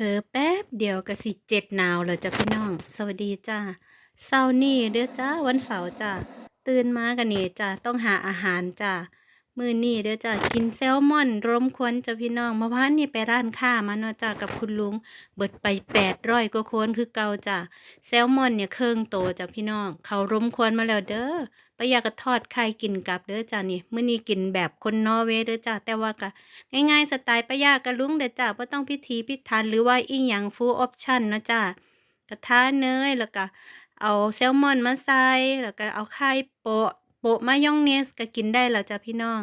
ผลอแป๊บเดียวก็สิเจ็ดหนาวแล้วจ้ะพี่น้อง สวัสดีจ้าเช้านี้เด้อจ้าวันเสาร์จ้าตื่นมากันนี่จ้าต้องหาอาหารจ้ามือนี้เด้อจ้ากินแซลมอนรมควนจ้ะพี่น้องเมื่อวานนี่ไปร้านค้ามาเนาะจ้ากับคุณลุง เบิดไปแปดร้อยกว่าคนคือเก่าจ้าแซลมอนเนี่ยเครื่องโตจ้ะพี่น้อง เขารมควนมาแล้วเด้อ ปะยากระทอดไข่กินกับเด้อจ้านี่มื้อนี้กินแบบคนนอร์เวย์เด้อจ้าแต่ว่าก็ง่ายๆสไตล์ปยากระลุงเด้อจ้าบ่ต้องพิธีพิธันหรือว่าอีหยังฟูลออปชั่นนะจ้ากระทะเนยแล้วก็เอาแซลมอนมาใส่แล้วก็เอาไข่โปะโปะมายองเนสก็กินได้แล้วจ้าพี่น้อง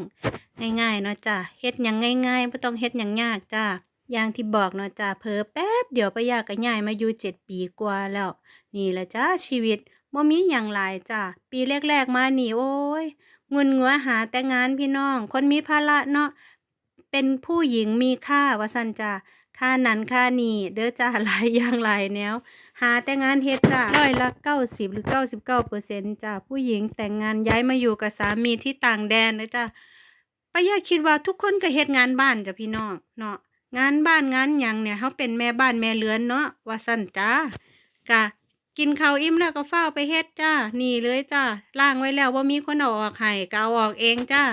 ง่ายๆเนาะจ้าเฮ็ดหยังง่ายๆบ่ต้องเฮ็ดหยังยากจ้าอย่างที่บอกเนาะจ้าเผลอแป๊บเดี๋ยวป้ายากก็ย้ายมาอยู่เจ็ดปีกว่าแล้ว นี่แหละจ้าชีวิต บ่มีหยังหลายจ้าปีแรกๆมานี่โอ้ยงุนงัวหาแต่งานพี่น้อง คนมีภาระเนาะเป็นผู้หญิงมีค่าว่าซั่นจ้าค่านั้นค่านี้เด้อจ้าหลายอย่างหลายแนว หาแต่งานเฮ็ดจ้าร้อยละเก้าสิบหรือเก้าสิบเก้าเปอร์เซ็นต์จ้าผู้หญิงแต่งงานย้ายมาอยู่กับสามีที่ต่างแดนเด้อจ้าป้ายาคิดว่าทุกคนก็เฮ็ดงานบ้านจ้ะพี่น้องเนาะงานบ้านงานหยังเนี่ยเฮาเป็นแม่บ้านแม่เรือนเนาะว่าซั่นจ้ากะ กินข้าวอิ่มแล้วก็เฝ้าไปเฮ็ดจ้านี่เลยจ้าล้างไว้แล้วว่ามีคนเอาออกให้ก็เอาออกเองจ้า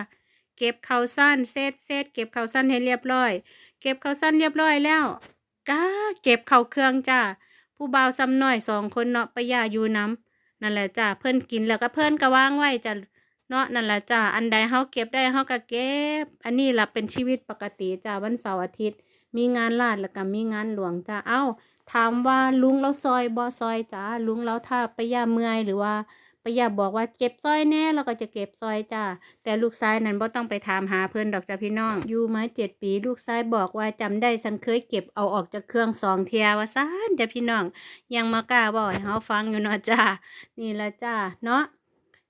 เก็บข้าวสั้นเซตเซตเก็บข้าวสั้นให้เรียบร้อย เก็บข้าวสั้นเรียบร้อยแล้วก้าเก็บข้าวเครื่องจ้าผู้บ่าวซ้ำน้อยสองคนเนาะไปยาอยู่น้ำนั่นแหละจ้าเพิ่อนกินแล้วก็เพิ่อนก็ว่างไว้จ้าเนาะนั่นแหละจ้าอันใดเฮาเก็บได้เฮาก็เก็บ อันนี้ล่ะเป็นชีวิตปกติจ้าวันเสาร์อาทิตย์ มีงานลาดแล้วก็มีงานหลวงจ้าเอ้า ถามว่าลุงเราซอยบ่ซอยจ้าลุงเราถ้าไปย่าเมื่อยหรือว่าไปย่าบอกว่าเก็บซอยแน่เราก็จะเก็บซอยจ้าแต่ลูกชายนั้นบ่ต้องไปถามหาเพิ่อนดอกจ้าพี่น้อง อยู่มาเจ็ดปีลูกชายบอกว่าจำได้ฉันเคยเก็บเอาออกจากเครื่องสองเทียว่าซ่านจ้าพี่น้อง ยังมากล้าบอกให้เฮาฟังอยู่เนาะจ้านี่ละจ้าเนาะ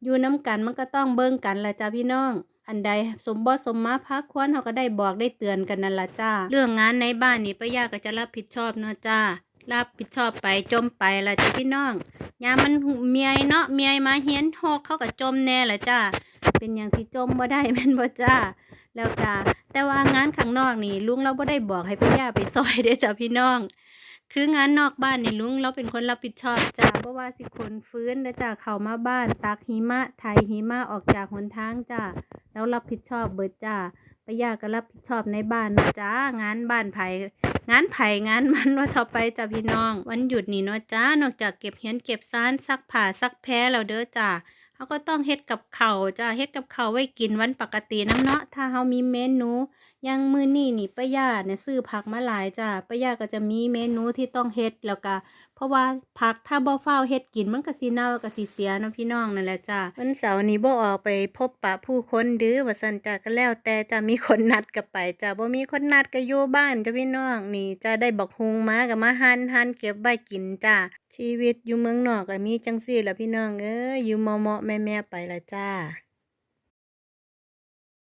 อยู่น้ำกันมันก็ต้องเบิ่งกันละจ้าพี่น้อง อันใดสมบ่สมมาพักควรเขาก็ได้บอกได้เตือนกันนั่นละจ้า เรื่องงานในบ้านนี่ป้ายาก็จะรับผิดชอบเนาะจ้า รับผิดชอบไปจมไปละจ้าพี่น้องยามมันเมียเนาะเมียมาเฮียนหกเขาก็จมแน่ละจ้า เป็นอย่างที่จมบ่ได้แม่นบ่จ้าแล้วจ้าแต่ว่างานข้างนอกนี่ลุงเราบ่ได้บอกให้ป้ายาไปซอยเด้อจ้าพี่น้องคืองานนอกบ้านนี่ลุงเราเป็นคนรับผิดชอบจ้าเพราะว่าสิคนฟื้นแล้วจ้าเข้ามาบ้านตักหิมะไถหิมะออกจากหนทางจ้า แล้วรับผิดชอบเบิดจ้าป้ายาก็รับผิดชอบในบ้านนะจ้างานบ้านไผ่งานไผ่งานมันว่าต่อไปจ้าพี่น้อง วันหยุดนี่เนาะจ้านอกจากเก็บเฮียนเก็บซานซักผ้าซักแพ้แล้วเด้อจ้า เขาก็ต้องเฮ็ดกับเขาจ้าเฮ็ดกับเขาไว้กินวันปกติน้ำเนาะถ้าเฮามีเมนูย่างมื้อนี้นี่ป้ายาเนี่ยซื้อผักมาหลายจ้าป้ายาก็จะมีเมนูที่ต้องเฮ็ดแล้วก็เพราะว่าผักถ้าบ่เฝ้าเฮ็ดกินมันก็สิเน่าก็สิเสียเนาะพี่น้องนั่นแหละจ้าวันเสาร์นี้บ่ออกไปพบปะผู้คนหรือว่าซั่นจ้าก็แล้วแต่จะมีคนนัดก็ไปจ้าบ่มีคนนัดก็อยู่บ้านจ้าพี่น้องนี่จะได้บักฮุงมาก็มาหั่นหั่นเก็บไว้กินจ้า ชีวิตอยู่เมืองนอกก็มีจังซี่ละพี่น้องเอ้ยอยู่เมาะๆแม่ไปละจ้า